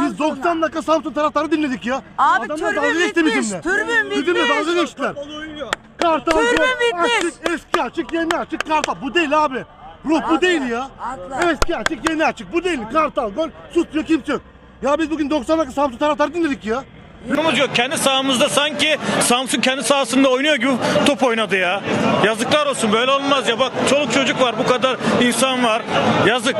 Biz 90 dakika Samsun taraftarı dinledik ya. Abi Adamlar türbün geçti bitmiş, bizimle. türbün Bizimle bitmiş. dalga geçtiler. Kartal Türbün bitmiş. açık, eski açık, yeni açık, kartal. Bu değil abi. Ruh bu değil ya. haklı. Eski açık, yeni açık. Bu değil. Kartal gol, sus kimse yok. Ya biz bugün 90 dakika Samsun taraftarı dinledik ya. Yorumumuz yok. Kendi sahamızda sanki Samsun kendi sahasında oynuyor gibi top oynadı ya. Yazıklar olsun böyle olmaz ya. Bak çoluk çocuk var bu kadar insan var. Yazık.